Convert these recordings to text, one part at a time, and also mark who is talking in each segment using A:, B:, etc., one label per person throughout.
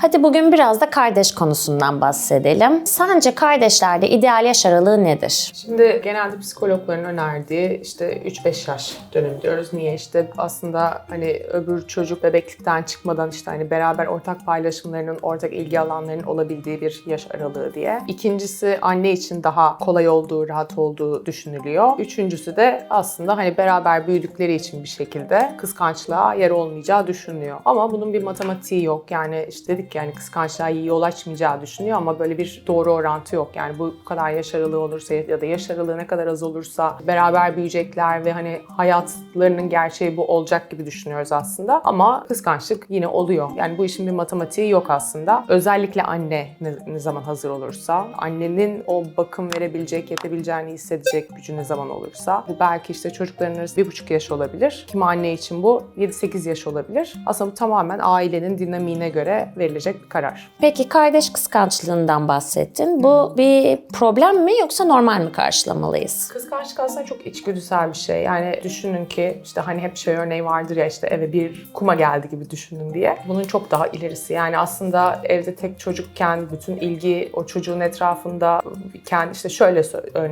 A: Hadi bugün biraz da kardeş konusundan bahsedelim. Sence kardeşlerde ideal yaş aralığı nedir?
B: Şimdi genelde psikologların önerdiği işte 3-5 yaş dönemi diyoruz. Niye? İşte aslında hani öbür çocuk bebeklikten çıkmadan işte hani beraber ortak paylaşımlarının, ortak ilgi alanlarının olabildiği bir yaş aralığı diye. İkincisi anne için daha kolay olduğu, rahat olduğu düşünülüyor. Üçüncüsü de aslında hani beraber büyüdükleri için bir şekilde kıskançlığa yer olmayacağı düşünülüyor. Ama bunun bir matematiği yok. Yani işte dedik yani kıskançlığa iyi yol açmayacağı düşünüyor ama böyle bir doğru orantı yok. Yani bu kadar yaş aralığı olursa ya da yaş aralığı ne kadar az olursa beraber büyüyecekler ve hani hayatlarının gerçeği bu olacak gibi düşünüyoruz aslında. Ama kıskançlık yine oluyor. Yani bu işin bir matematiği yok aslında. Özellikle anne ne, zaman hazır olursa, annenin o bakım verebilecek, yetebileceğini hissedecek gücü ne zaman olursa. Bu belki işte çocukların arası bir buçuk yaş olabilir. Kimi anne için bu 7-8 yaş olabilir. Aslında bu tamamen ailenin dinamiğine göre verilecek bir karar.
A: Peki kardeş kıskançlığından bahsettin. Bu bir problem mi yoksa normal mi karşılamalıyız?
B: Kıskançlık aslında çok içgüdüsel bir şey. Yani düşünün ki işte hani hep şey örneği vardır ya işte eve bir kuma geldi gibi düşünün diye. Bunun çok daha ilerisi. Yani aslında evde tek çocukken bütün ilgi o çocuğun etrafında kendi işte şöyle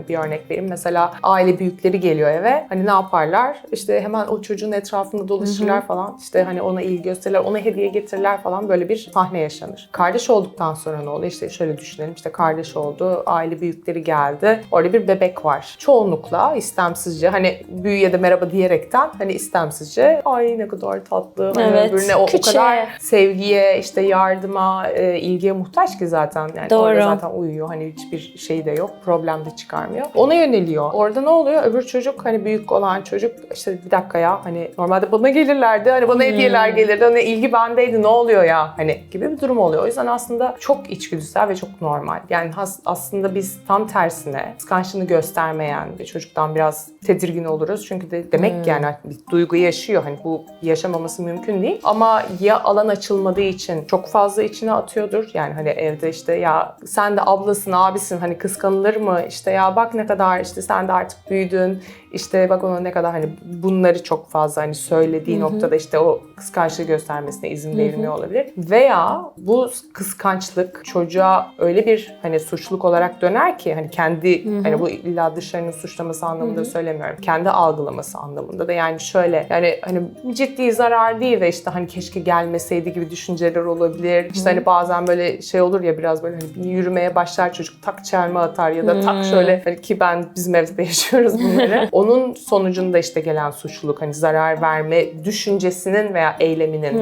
B: bir örnek vereyim. Mesela aile büyükleri geliyor eve. Hani ne yaparlar? İşte hemen o çocuğun etrafında dolaşırlar falan. İşte hani ona ilgi gösterirler, ona hediye getirirler falan böyle bir sahne yaşanır. Kardeş olduktan sonra ne oluyor? İşte şöyle düşünelim. İşte kardeş oldu, aile büyükleri geldi. Orada bir bebek var. Çoğunlukla istemsizce hani büyüye de merhaba diyerekten hani istemsizce ay ne kadar tatlı. Hani
A: Evet,
B: öbürüne o, o kadar sevgiye, işte yardıma, e, ilgiye muhtaç ki zaten. Yani
A: Doğru.
B: orada zaten uyuyor. Hani hiçbir şey de yok. Problem de çıkarmıyor. Ona yöneliyor. Orada ne oluyor? Öbür çocuk hani büyük olan çocuk işte bir dakika ya hani normalde bana gelirlerdi. Hani bana hediyeler gelirdi. Hani ilgi bendeydi. Ne oluyor ya? Hani gibi bir durum oluyor. O yüzden aslında çok içgüdüsel ve çok normal. Yani has- aslında biz tam tersine kıskançlığını göstermeyen bir çocuktan biraz tedirgin oluruz. Çünkü de demek ki yani bir duygu yaşıyor. Hani bu yaşamaması mümkün değil. Ama ya alan açılmadığı için çok fazla içine atıyordur. Yani hani evde işte ya sen de ablasın, abisin hani kıskanılır mı? İşte ya bak ne kadar işte sen de artık büyüdün. İşte bak ona ne kadar hani bunları çok fazla hani söylediği noktada işte o kıskançlığı göstermesine izin verilmiyor olabilir. Veya bu kıskançlık çocuğa öyle bir hani suçluluk olarak döner ki hani kendi hani bu illa dışarının suçlaması anlamında söylemiyorum. Kendi algılaması anlamında da yani şöyle yani hani ciddi zarar değil de işte hani keşke gelmeseydi gibi düşünceler olabilir. İşte hani bazen böyle şey olur ya biraz böyle hani yürümeye başlar çocuk tak çelme atar ya da tak şöyle hani ki ben bizim evde de yaşıyoruz bunları. Onun sonucunda işte gelen suçluluk hani zarar verme düşüncesinin veya eyleminin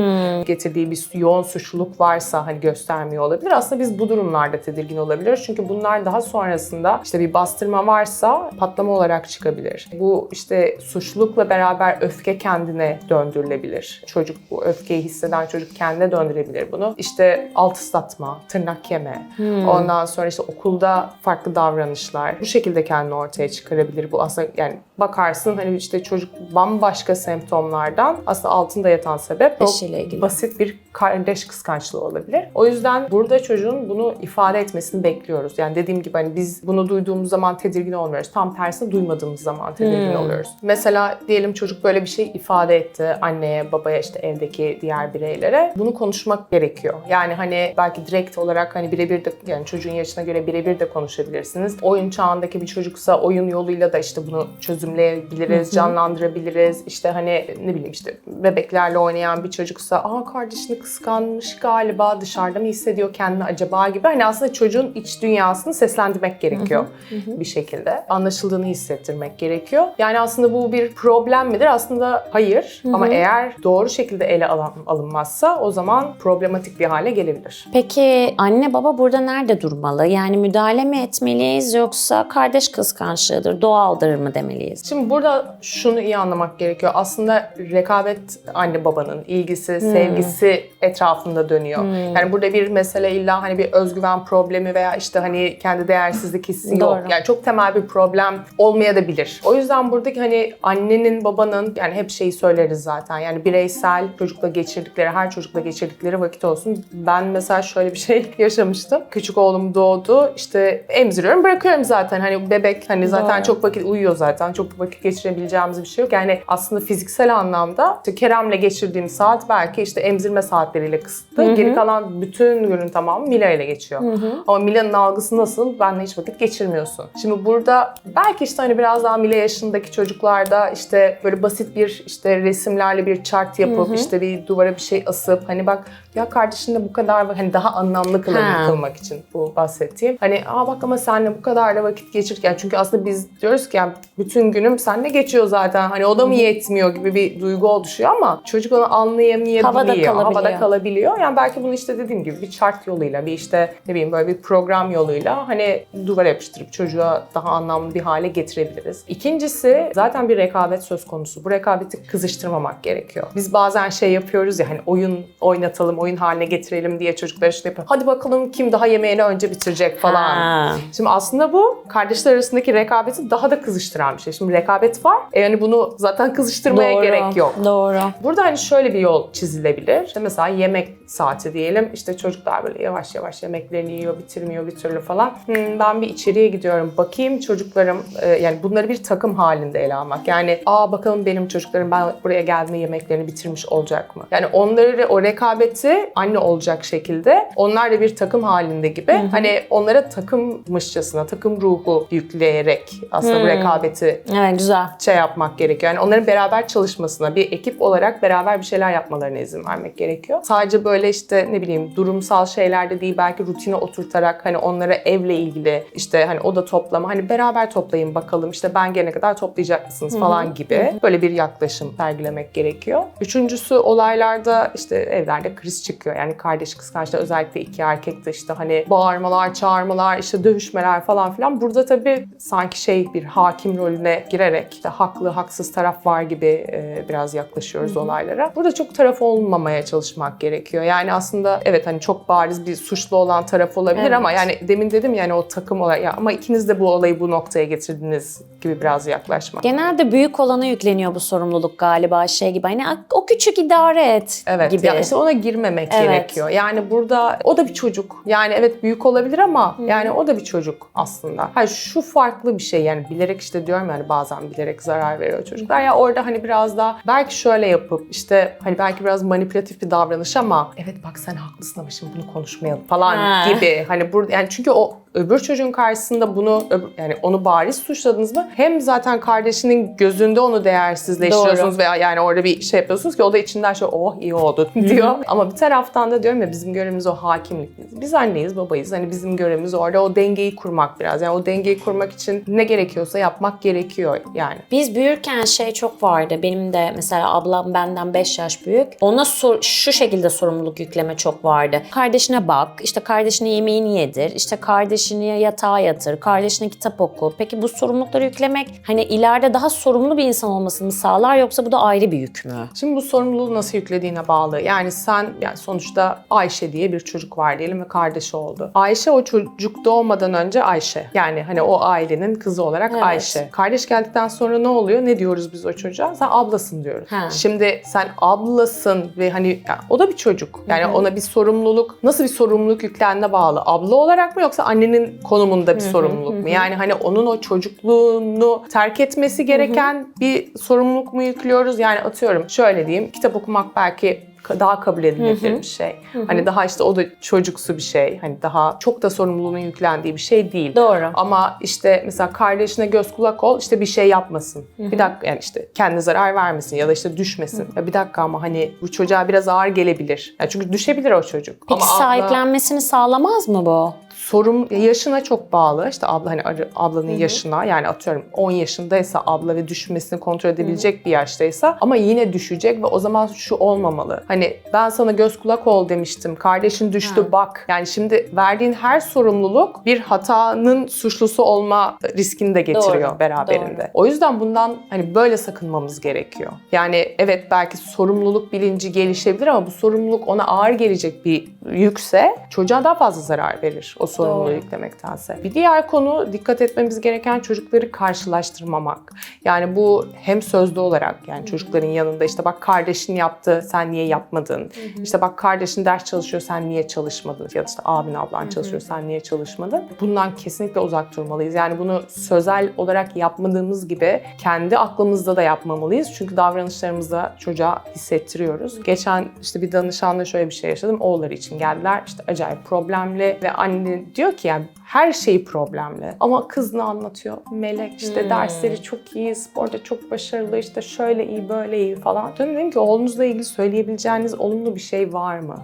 B: getirdiği bir yoğun suçluluk varsa hani göstermiyor olabilir. Aslında biz bu durumlarda tedirgin olabiliriz. Çünkü bunlar daha sonrasında işte bir bastırma varsa patlama olarak çıkabilir. Bu işte suçlulukla beraber öfke kendine döndürülebilir. Çocuk bu öfkeyi hisseden çocuk kendine döndürebilir bunu. İşte alt ıslatma, tırnak yeme, ondan sonra işte okulda farklı davranışlar bu şekilde kendini ortaya çıkarabilir. Bu aslında yani bakarsın hani işte çocuk bambaşka semptomlardan aslında altında yatan sebep çok
A: ilgili.
B: basit bir kardeş kıskançlığı olabilir. O yüzden burada çocuğun bunu ifade etmesini bekliyoruz. Yani dediğim gibi hani biz bunu duyduğumuz zaman tedirgin olmuyoruz. Tam tersine duymadığımız zaman tedirgin oluyoruz. Mesela diyelim çocuk böyle bir şey ifade etti anneye, babaya işte evdeki diğer bireylere. Bunu konuşmak gerekiyor. Yani hani belki direkt olarak hani birebir de yani çocuğun yaşına göre birebir de konuşabilirsiniz. Oyun çağındaki bir çocuksa oyun yoluyla da işte bunu çözümleyebiliriz, canlandırabiliriz. İşte hani ne bileyim işte bebeklerle oynayan bir çocuksa aa kardeşini kıskanmış galiba dışarıda mı hissediyor kendini acaba gibi. Hani aslında çocuğun iç dünyasını seslendirmek gerekiyor bir şekilde. Anlaşıldığını hissettirmek gerekiyor. Yani aslında bu bir problem midir? Aslında hayır. Ama eğer doğru şekilde ele alınmazsa o zaman problematik bir hale gelebilir.
A: Peki anne baba burada nerede durmalı? Yani müdahale mi etmeliyiz yoksa kardeş kıskançlığıdır, doğaldır mı demeliyiz?
B: Şimdi burada şunu iyi anlamak gerekiyor. Aslında rekabet anne babanın ilgisi, sevgisi etrafında dönüyor. Yani burada bir mesele illa hani bir özgüven problemi veya işte hani kendi değersizlik hissi yok.
A: Doğru.
B: Yani çok temel bir problem olmayabilir. O yüzden buradaki hani annenin, babanın yani hep şeyi söyleriz zaten. Yani bireysel çocukla geçirdikleri, her çocukla geçirdikleri vakit olsun. Ben mesela şöyle bir şey yaşamıştım. Küçük oğlum doğdu. İşte emziriyorum, bırakıyorum zaten. Hani bebek hani zaten
A: Doğru.
B: çok vakit uyuyor zaten. Çok çok vakit geçirebileceğimiz bir şey yok. Yani aslında fiziksel anlamda işte Kerem'le geçirdiğim saat belki işte emzirme saatleriyle kısıtlı. Geri kalan bütün günün tamamı Mila ile geçiyor. Ama Mila'nın algısı nasıl? Benle hiç vakit geçirmiyorsun. Şimdi burada belki işte hani biraz daha Mila yaşındaki çocuklarda işte böyle basit bir işte resimlerle bir chart yapıp işte bir duvara bir şey asıp hani bak ya kardeşin de bu kadar hani daha anlamlı kılabil-
A: Ha.
B: kılmak için bu bahsettiğim. Hani aa bak ama senle bu kadar da vakit geçirirken çünkü aslında biz diyoruz ki yani bütün günüm seninle geçiyor zaten. Hani o da mı yetmiyor gibi bir duygu oluşuyor ama çocuk onu anlayamayabiliyor.
A: Havada kalabiliyor.
B: Havada kalabiliyor. Yani belki bunu işte dediğim gibi bir chart yoluyla bir işte ne bileyim böyle bir program yoluyla hani duvara yapıştırıp çocuğa daha anlamlı bir hale getirebiliriz. İkincisi zaten bir rekabet söz konusu. Bu rekabeti kızıştırmamak gerekiyor. Biz bazen şey yapıyoruz ya hani oyun oynatalım, oyun haline getirelim diye çocuklar işte yapıyor. Hadi bakalım kim daha yemeğini önce bitirecek falan.
A: Ha.
B: Şimdi aslında bu kardeşler arasındaki rekabeti daha da kızıştıran bir şey. Şimdi rekabet var. E yani bunu zaten kızıştırmaya
A: Doğru.
B: gerek yok.
A: Doğru.
B: Burada hani şöyle bir yol çizilebilir. İşte mesela yemek saati diyelim. İşte çocuklar böyle yavaş yavaş yemeklerini yiyor, bitirmiyor bir türlü falan. Hmm, ben bir içeriye gidiyorum. Bakayım çocuklarım e, yani bunları bir takım halinde ele almak. Yani aa bakalım benim çocuklarım ben buraya geldiğimde yemeklerini bitirmiş olacak mı? Yani onları o rekabeti anne olacak şekilde onlarla bir takım halinde gibi hani onlara takımmışçasına, takım ruhu yükleyerek aslında bu rekabeti
A: Evet güzel.
B: şey yapmak gerekiyor. Yani onların beraber çalışmasına, bir ekip olarak beraber bir şeyler yapmalarına izin vermek gerekiyor. Sadece böyle işte ne bileyim durumsal şeylerde değil belki rutine oturtarak hani onlara evle ilgili işte hani oda toplama hani beraber toplayın bakalım işte ben gelene kadar toplayacak mısınız falan gibi böyle bir yaklaşım sergilemek gerekiyor. Üçüncüsü olaylarda işte evlerde kriz çıkıyor. Yani kardeş kız kardeşler özellikle iki erkek de işte hani bağırmalar, çağırmalar, işte dövüşmeler falan filan. Burada tabii sanki şey bir hakim rolüne girerek işte haklı haksız taraf var gibi e, biraz yaklaşıyoruz olaylara. Burada çok taraf olmamaya çalışmak gerekiyor. Yani aslında evet hani çok bariz bir suçlu olan taraf olabilir
A: Evet.
B: ama yani demin dedim yani o takım olay ya ama ikiniz de bu olayı bu noktaya getirdiniz gibi biraz yaklaşmak.
A: Genelde büyük olana yükleniyor bu sorumluluk galiba şey gibi. Hani o küçük idare et
B: Evet.
A: gibi.
B: Ya işte ona girmemek
A: Evet.
B: gerekiyor. Yani burada o da bir çocuk. Yani evet büyük olabilir ama yani o da bir çocuk aslında. Hayır şu farklı bir şey yani bilerek işte diyorum yani bazen bilerek zarar veriyor çocuklar. Ya orada hani biraz daha belki şöyle yapıp işte hani belki biraz manipülatif bir davranış ama evet bak sen haklısın ama şimdi bunu konuşmayalım falan
A: Ha.
B: gibi. Hani burada yani çünkü o öbür çocuğun karşısında bunu yani onu bariz suçladınız mı? Hem zaten kardeşinin gözünde onu değersizleştiriyorsunuz veya yani orada bir şey yapıyorsunuz ki o da içinden şey oh iyi oldu diyor. Ama bir taraftan da diyorum ya bizim görevimiz o hakimlik. Biz- anneyiz babayız hani bizim görevimiz orada o dengeyi kurmak biraz. Yani o dengeyi kurmak için ne gerekiyorsa yapmak gerekiyor yani.
A: Biz büyürken şey çok vardı. Benim de mesela ablam benden 5 yaş büyük. Ona sor- şu şekilde sorumluluk yükleme çok vardı. Kardeşine bak, işte kardeşine yemeğini yedir, işte kardeşini yatağa yatır, kardeşine kitap oku. Peki bu sorumlulukları yüklemek hani ileride daha sorumlu bir insan olmasını sağlar yoksa bu da ayrı bir yük mü?
B: Şimdi bu sorumluluğu nasıl yüklediğine bağlı. Yani sen yani sonuçta Ayşe diye bir çocuk var diyelim ve kardeşi oldu. Ayşe o çocuk doğmadan önce Ayşe. Yani hani o ailenin kızı olarak
A: Evet.
B: Ayşe. Kardeş geldikten sonra ne oluyor? Ne diyoruz biz o çocuğa? Sen ablasın diyoruz.
A: Ha.
B: Şimdi sen ablasın ve hani yani o da bir çocuk. Yani ona bir sorumluluk, nasıl bir sorumluluk yüklendiğine bağlı. Abla olarak mı yoksa annenin konumunda bir sorumluluk mu? Yani hani onun o çocukluğunu terk etmesi gereken bir sorumluluk mu yüklüyoruz? Yani atıyorum şöyle diyeyim, kitap okumak belki daha kabul edilebilir bir şey. Hani daha işte o da çocuksu bir şey. Hani daha çok da sorumluluğunun yüklendiği bir şey değil.
A: Doğru.
B: Ama işte mesela kardeşine göz kulak ol işte bir şey yapmasın. Bir dakika yani işte kendine zarar vermesin ya da işte düşmesin. Ya bir dakika ama hani bu çocuğa biraz ağır gelebilir. Yani çünkü düşebilir o çocuk.
A: Peki
B: ama abla-
A: sahiplenmesini sağlamaz mı bu?
B: Sorum yaşına çok bağlı. İşte abla hani ablanın yaşına yani atıyorum 10 yaşındaysa abla ve düşmesini kontrol edebilecek bir yaştaysa ama yine düşecek ve o zaman şu olmamalı. Hani ben sana göz kulak ol demiştim. Kardeşin düştü
A: Ha.
B: bak. Yani şimdi verdiğin her sorumluluk bir hatanın suçlusu olma riskini de getiriyor
A: Doğru,
B: beraberinde.
A: doğru.
B: O yüzden bundan hani böyle sakınmamız gerekiyor. Yani evet belki sorumluluk bilinci gelişebilir ama bu sorumluluk ona ağır gelecek bir yükse çocuğa daha fazla zarar verir o sorumluluğu yüklemektense. Bir diğer konu dikkat etmemiz gereken çocukları karşılaştırmamak. Yani bu hem sözlü olarak yani çocukların yanında işte bak kardeşin yaptı sen niye yapmadın? İşte bak kardeşin ders çalışıyor sen niye çalışmadın? Ya da işte abin ablan çalışıyor sen niye çalışmadın? Bundan kesinlikle uzak durmalıyız. Yani bunu sözel olarak yapmadığımız gibi kendi aklımızda da yapmamalıyız. Çünkü davranışlarımızda çocuğa hissettiriyoruz. Geçen işte bir danışanla şöyle bir şey yaşadım. Oğulları için geldiler. İşte acayip problemli ve anne diyor ki yani her şey problemli. Ama kız ne anlatıyor? Melek işte dersleri çok iyi, sporda çok başarılı, işte şöyle iyi, böyle iyi falan. Döndüm dedim ki oğlunuzla ilgili söyleyebileceğiniz olumlu bir şey var mı?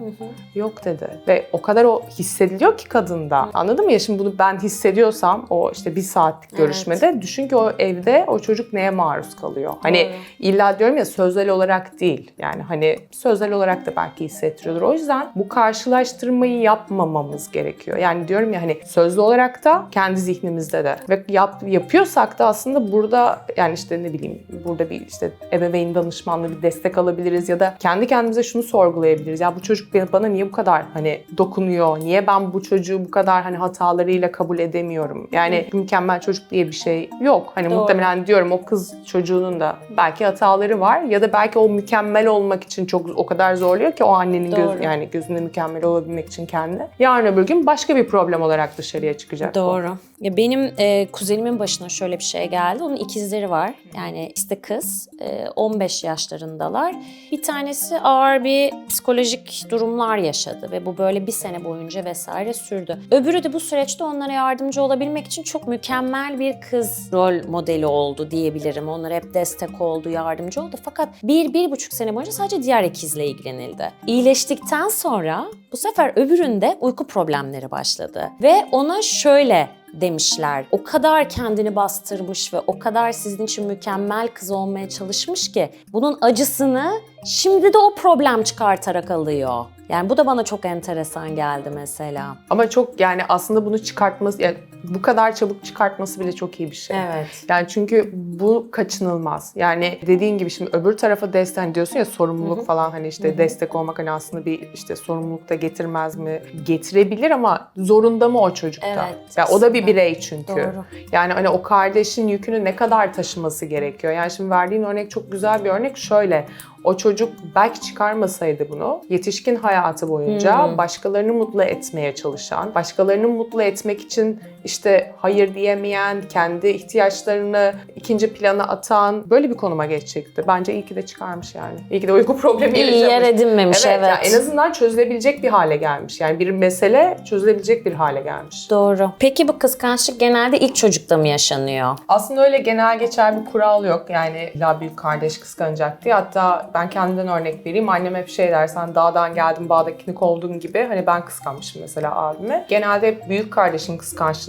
B: Yok dedi. Ve o kadar o hissediliyor ki kadında. Anladın mı ya şimdi bunu ben hissediyorsam o işte bir saatlik görüşmede düşün ki o evde o çocuk neye maruz kalıyor? Hani
A: Doğru.
B: illa diyorum ya sözel olarak değil. Yani hani sözel olarak da belki hissettiriyordur. O yüzden bu karşılaştırmayı yapmamamız gerekiyor. Yani diyorum ya hani sözlü olarak da kendi zihnimizde de. Ve yap, yapıyorsak da aslında burada yani işte ne bileyim burada bir işte ebeveyn danışmanlığı bir destek alabiliriz ya da kendi kendimize şunu sorgulayabiliriz. Ya bu çocuk bana niye bu kadar hani dokunuyor? Niye ben bu çocuğu bu kadar hani hatalarıyla kabul edemiyorum? Yani mükemmel çocuk diye bir şey yok. Hani
A: Doğru.
B: muhtemelen diyorum o kız çocuğunun da belki hataları var ya da belki o mükemmel olmak için çok o kadar zorluyor ki o annenin göz,
A: Doğru.
B: yani gözünde mükemmel olabilmek için kendi. Yarın öbür gün başka bir problem olarak dışarıya çıkacak. bu.
A: Doğru. Ya benim e, kuzenimin başına şöyle bir şey geldi. Onun ikizleri var. Yani işte kız e, 15 yaşlarındalar. Bir tanesi ağır bir psikolojik durumlar yaşadı ve bu böyle bir sene boyunca vesaire sürdü. Öbürü de bu süreçte onlara yardımcı olabilmek için çok mükemmel bir kız rol modeli oldu diyebilirim. Onlara hep destek oldu, yardımcı oldu. Fakat bir, bir buçuk sene boyunca sadece diğer ikizle ilgilenildi. İyileştikten sonra bu sefer öbüründe uyku problemleri başladı. Ve ona şöyle demişler. O kadar kendini bastırmış ve o kadar sizin için mükemmel kız olmaya çalışmış ki bunun acısını şimdi de o problem çıkartarak alıyor. Yani bu da bana çok enteresan geldi mesela.
B: Ama çok yani aslında bunu çıkartması yani bu kadar çabuk çıkartması bile çok iyi bir şey.
A: Evet.
B: Yani çünkü bu kaçınılmaz. Yani dediğin gibi şimdi öbür tarafa destek hani diyorsun ya sorumluluk falan hani işte destek olmak hani aslında bir işte sorumluluk da getirmez mi? Getirebilir ama zorunda mı o çocukta?
A: Evet,
B: Ya o da bir birey çünkü.
A: Doğru.
B: Yani hani o kardeşin yükünü ne kadar taşıması gerekiyor? Yani şimdi verdiğin örnek çok güzel bir örnek. Şöyle o çocuk belki çıkarmasaydı bunu yetişkin hayatı boyunca başkalarını mutlu etmeye çalışan, başkalarını mutlu etmek için işte hayır diyemeyen, kendi ihtiyaçlarını ikinci plana atan böyle bir konuma geçecekti. Bence iyi ki de çıkarmış yani. İyi ki de uyku problemi
A: İyi yer edinmemiş evet.
B: yani en azından çözülebilecek bir hale gelmiş. Yani bir mesele çözülebilecek bir hale gelmiş.
A: Doğru. Peki bu kıskançlık genelde ilk çocukta mı yaşanıyor?
B: Aslında öyle genel geçer bir kural yok. Yani illa büyük kardeş kıskanacak diye. Hatta ben kendimden örnek vereyim. Annem hep şey der sen dağdan geldin bağda kinik oldun gibi. Hani ben kıskanmışım mesela abime. Genelde hep büyük kardeşin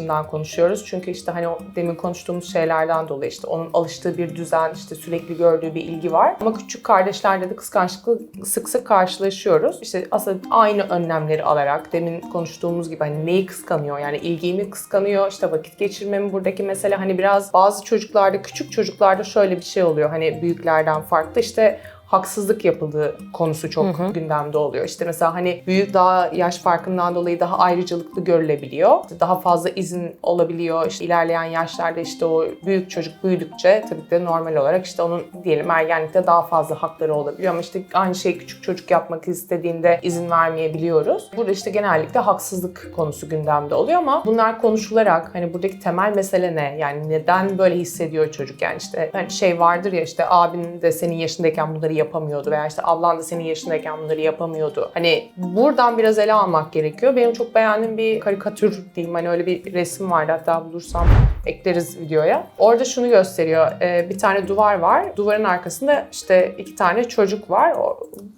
B: kıskançlığından konuşuyoruz. Çünkü işte hani o demin konuştuğumuz şeylerden dolayı işte onun alıştığı bir düzen, işte sürekli gördüğü bir ilgi var. Ama küçük kardeşlerde de kıskançlıkla sık sık karşılaşıyoruz. İşte aslında aynı önlemleri alarak demin konuştuğumuz gibi hani neyi kıskanıyor? Yani ilgiyi mi kıskanıyor? İşte vakit geçirme mi buradaki mesele? Hani biraz bazı çocuklarda, küçük çocuklarda şöyle bir şey oluyor. Hani büyüklerden farklı işte haksızlık yapıldığı konusu çok gündemde oluyor. İşte mesela hani büyük daha yaş farkından dolayı daha ayrıcalıklı görülebiliyor. Daha fazla izin olabiliyor. İşte ilerleyen yaşlarda işte o büyük çocuk büyüdükçe tabii ki de normal olarak işte onun diyelim ergenlikte daha fazla hakları olabiliyor. Ama işte aynı şeyi küçük çocuk yapmak istediğinde izin vermeyebiliyoruz. Burada işte genellikle haksızlık konusu gündemde oluyor ama bunlar konuşularak hani buradaki temel mesele ne? Yani neden böyle hissediyor çocuk? Yani işte hani şey vardır ya işte abin de senin yaşındayken bunları yapamıyordu veya işte ablan da senin yaşındayken bunları yapamıyordu. Hani buradan biraz ele almak gerekiyor. Benim çok beğendiğim bir karikatür diyeyim hani öyle bir resim vardı hatta bulursam ekleriz videoya. Orada şunu gösteriyor. Ee, bir tane duvar var. Duvarın arkasında işte iki tane çocuk var.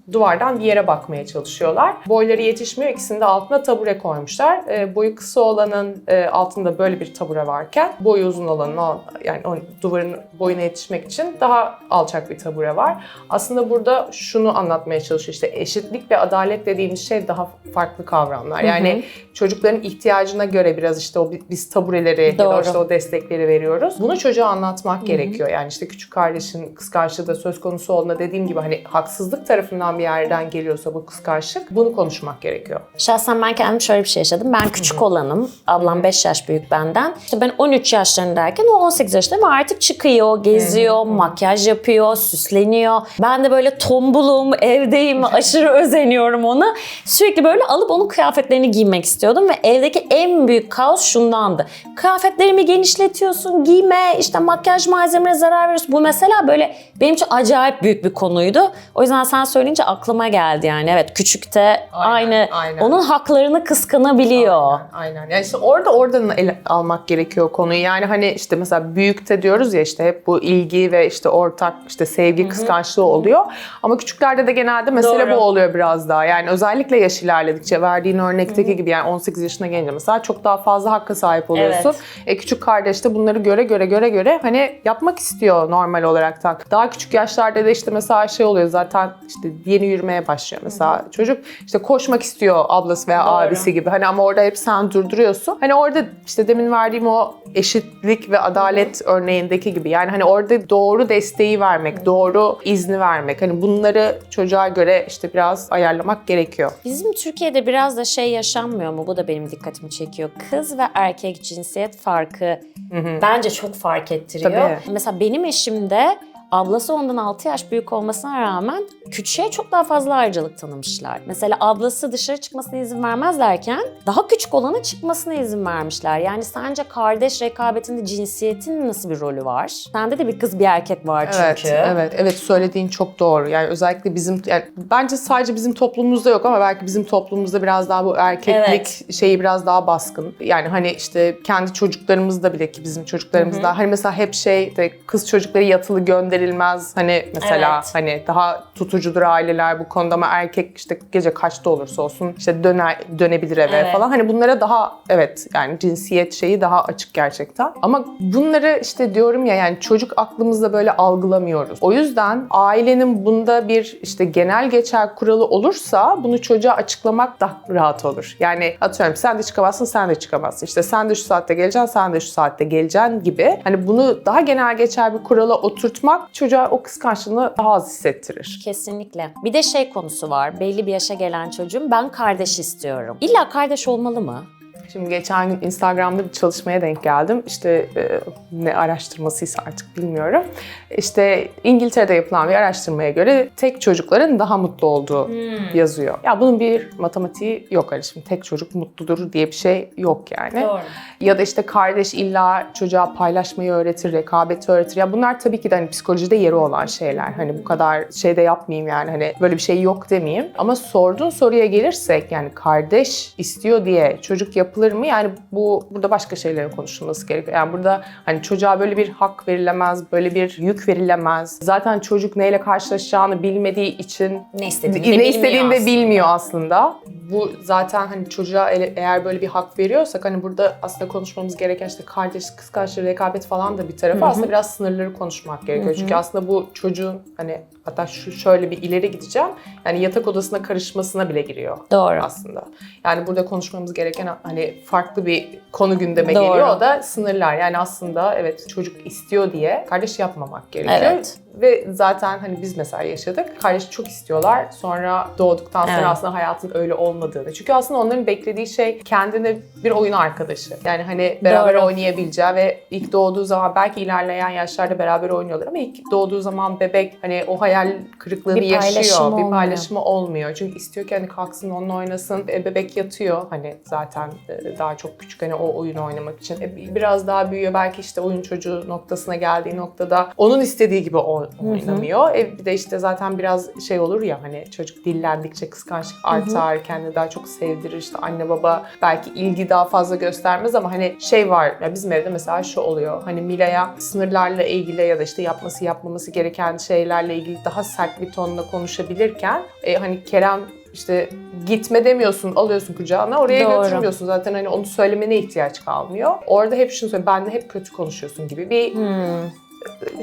B: O duvardan bir yere bakmaya çalışıyorlar. Boyları yetişmiyor. İkisinin de altına tabure koymuşlar. Ee, boyu kısa olanın e, altında böyle bir tabure varken boyu uzun olanın al- yani o duvarın boyuna yetişmek için daha alçak bir tabure var. Aslında burada şunu anlatmaya çalışıyor. İşte eşitlik ve adalet dediğimiz şey daha farklı kavramlar. Yani çocukların ihtiyacına göre biraz işte o bi- biz tabureleri ya da
A: Doğru.
B: işte o destekleri veriyoruz. Bunu çocuğa anlatmak gerekiyor. Yani işte küçük kardeşin kıskançlığı da söz konusu olduğunda dediğim gibi hani haksızlık tarafından bir yerden geliyorsa bu kıskançlık bunu konuşmak gerekiyor.
A: Şahsen ben kendim şöyle bir şey yaşadım. Ben küçük olanım. Ablam 5 yaş büyük benden. İşte ben 13 yaşlarındayken o 18 yaşında ve artık çıkıyor, geziyor, makyaj yapıyor, süsleniyor. Ben de böyle tombulum, evdeyim, aşırı özeniyorum ona. Sürekli böyle alıp onun kıyafetlerini giymek istiyordum ve evdeki en büyük kaos şundandı. Kıyafetlerimi genişletiyorsun, giyme, işte makyaj malzemelerine zarar veriyorsun. Bu mesela böyle benim için acayip büyük bir konuydu. O yüzden sen söyleyince aklıma geldi yani. Evet küçükte aynı,
B: aynen.
A: onun haklarını kıskanabiliyor.
B: Aynen, aynen. Yani işte orada oradan ele almak gerekiyor konuyu. Yani hani işte mesela büyükte diyoruz ya işte hep bu ilgi ve işte ortak işte sevgi kıskançlığı oluyor. Ama küçüklerde de genelde mesele
A: Doğru.
B: bu oluyor biraz daha. Yani özellikle yaş ilerledikçe verdiğin örnekteki gibi yani 18 yaşına gelince mesela çok daha fazla hakka sahip oluyorsun.
A: Evet.
B: E küçük kardeş de bunları göre göre göre göre hani yapmak istiyor normal olaraktan. Daha küçük yaşlarda da işte mesela şey oluyor zaten işte yeni yürümeye başlıyor mesela çocuk işte koşmak istiyor ablası veya
A: Doğru.
B: abisi gibi. Hani ama orada hep sen durduruyorsun. Hani orada işte demin verdiğim o eşitlik ve adalet örneğindeki gibi. Yani hani orada doğru desteği vermek, doğru izni vermek. Hani bunları çocuğa göre işte biraz ayarlamak gerekiyor.
A: Bizim Türkiye'de biraz da şey yaşanmıyor mu? Bu da benim dikkatimi çekiyor. Kız ve erkek cinsiyet farkı bence çok fark ettiriyor.
B: Tabii.
A: Mesela benim eşim de ablası ondan 6 yaş büyük olmasına rağmen küçüğe çok daha fazla ayrıcalık tanımışlar. Mesela ablası dışarı çıkmasına izin vermezlerken daha küçük olana çıkmasına izin vermişler. Yani sence kardeş rekabetinde cinsiyetin nasıl bir rolü var? Sende de bir kız bir erkek var çünkü.
B: Evet, evet, evet söylediğin çok doğru. Yani özellikle bizim, yani bence sadece bizim toplumumuzda yok ama belki bizim toplumumuzda biraz daha bu erkeklik
A: Evet.
B: şeyi biraz daha baskın. Yani hani işte kendi çocuklarımızda bile ki bizim çocuklarımızda hani mesela hep şey de kız çocukları yatılı gönderilmez hani mesela
A: Evet.
B: hani daha tutucudur aileler bu konuda ama erkek işte gece kaçta olursa olsun işte döner dönebilir eve
A: Evet.
B: falan. Hani bunlara daha evet yani cinsiyet şeyi daha açık gerçekten. Ama bunları işte diyorum ya yani çocuk aklımızda böyle algılamıyoruz. O yüzden ailenin bunda bir işte genel geçer kuralı olursa bunu çocuğa açıklamak daha rahat olur. Yani atıyorum sen de çıkamazsın sen de çıkamazsın. İşte sen de şu saatte geleceksin sen de şu saatte geleceksin gibi. Hani bunu daha genel geçer bir kurala oturtmak çocuğa o kıskançlığını daha az hissettirir.
A: Kesinlikle. Bir de şey konusu var. Belli bir yaşa gelen çocuğum ben kardeş istiyorum. İlla kardeş olmalı mı?
B: Şimdi geçen gün Instagram'da bir çalışmaya denk geldim. İşte e, ne araştırmasıysa artık bilmiyorum. İşte İngiltere'de yapılan bir araştırmaya göre tek çocukların daha mutlu olduğu yazıyor. Ya bunun bir matematiği yok hani şimdi tek çocuk mutludur diye bir şey yok yani. Ya da işte kardeş illa çocuğa paylaşmayı öğretir, rekabeti öğretir. Ya bunlar tabii ki de hani psikolojide yeri olan şeyler. Hani bu kadar şey de yapmayayım yani hani böyle bir şey yok demeyeyim. Ama sorduğun soruya gelirsek yani kardeş istiyor diye çocuk yapılır mı? Yani bu burada başka şeylerin konuşulması gerekiyor. Yani burada hani çocuğa böyle bir hak verilemez, böyle bir yük verilemez. Zaten çocuk neyle karşılaşacağını bilmediği için
A: Ne istediğini de
B: ne
A: bilmiyor
B: istediğini de
A: aslında.
B: bilmiyor aslında. Bu zaten hani çocuğa ele- eğer böyle bir hak veriyorsak hani burada aslında konuşmamız gereken işte kardeş, kıskançlık, rekabet falan da bir tarafı. Aslında biraz sınırları konuşmak gerekiyor. Çünkü aslında bu çocuğun hani hatta şu şöyle bir ileri gideceğim. Yani yatak odasına karışmasına bile giriyor
A: Doğru.
B: aslında. Yani burada konuşmamız gereken hani farklı bir konu gündeme
A: Doğru.
B: geliyor. O da sınırlar. Yani aslında evet çocuk istiyor diye kardeş yapmamak gerekiyor.
A: Evet.
B: Ve zaten hani biz mesela yaşadık. Kardeşi çok istiyorlar. Sonra doğduktan sonra
A: Evet.
B: aslında hayatın öyle olmadığını. Çünkü aslında onların beklediği şey kendine bir oyun arkadaşı. Yani hani beraber
A: Doğru.
B: oynayabileceği ve ilk doğduğu zaman belki ilerleyen yaşlarda beraber oynuyorlar ama ilk doğduğu zaman bebek hani o hayal kırıklığını
A: Bir
B: yaşıyor. Bir
A: olmuyor.
B: paylaşımı olmuyor. Çünkü istiyor ki hani kalksın onunla oynasın. E, bebek yatıyor hani zaten e, daha çok küçük hani o oyunu oynamak için. E, biraz daha büyüyor belki işte oyun çocuğu noktasına geldiği noktada onun istediği gibi o- oynamıyor. E, bir de işte zaten biraz şey olur ya hani çocuk dillendikçe kıskançlık artar, kendini daha çok sevdirir. İşte anne baba belki ilgi daha fazla göstermez ama hani şey var ya bizim evde mesela şu oluyor. Hani Mila'ya sınırlarla ilgili ya da işte yapması yapmaması gereken şeylerle ilgili daha sert bir tonla konuşabilirken e, hani Kerem işte gitme demiyorsun, alıyorsun kucağına, oraya
A: Doğru.
B: götürmüyorsun. Zaten hani onu söylemene ihtiyaç kalmıyor. Orada hep şunu söylüyor, ben de hep kötü konuşuyorsun gibi bir
A: Hmm.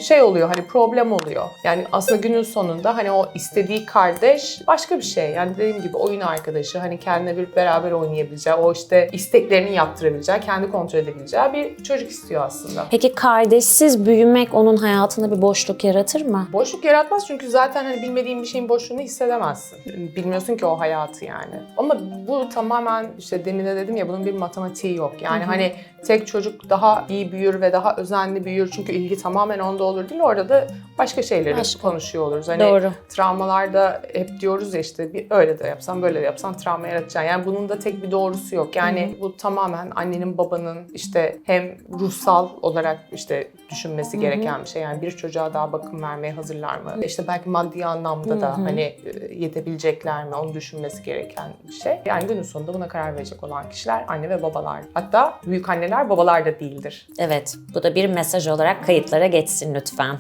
B: Şey oluyor hani problem oluyor. Yani aslında günün sonunda hani o istediği kardeş başka bir şey. Yani dediğim gibi oyun arkadaşı hani kendine bir beraber oynayabileceği, o işte isteklerini yaptırabileceği, kendi kontrol edebileceği bir çocuk istiyor aslında.
A: Peki kardeşsiz büyümek onun hayatında bir boşluk yaratır mı?
B: Boşluk yaratmaz çünkü zaten hani bilmediğin bir şeyin boşluğunu hissedemezsin. Bilmiyorsun ki o hayatı yani. Ama bu tamamen işte demin de dedim ya bunun bir matematiği yok. Yani hani tek çocuk daha iyi büyür ve daha özenli büyür çünkü ilgi tamamen onda olur değil. Orada da başka şeyleri
A: Başka.
B: konuşuyor oluruz. Hani
A: Doğru.
B: travmalarda hep diyoruz ya işte bir öyle de yapsan böyle de yapsan travma yaratacaksın. Yani bunun da tek bir doğrusu yok. Yani bu tamamen annenin babanın işte hem ruhsal olarak işte düşünmesi gereken bir şey. Yani bir çocuğa daha bakım vermeye hazırlar mı? İşte belki maddi anlamda da hani e, yetebilecekler mi? Onu düşünmesi gereken bir şey. Yani günün sonunda buna karar verecek olan kişiler anne ve babalar. Hatta büyük anneler babalar da değildir.
A: Evet, bu da bir mesaj olarak kayıtlara geçsin lütfen.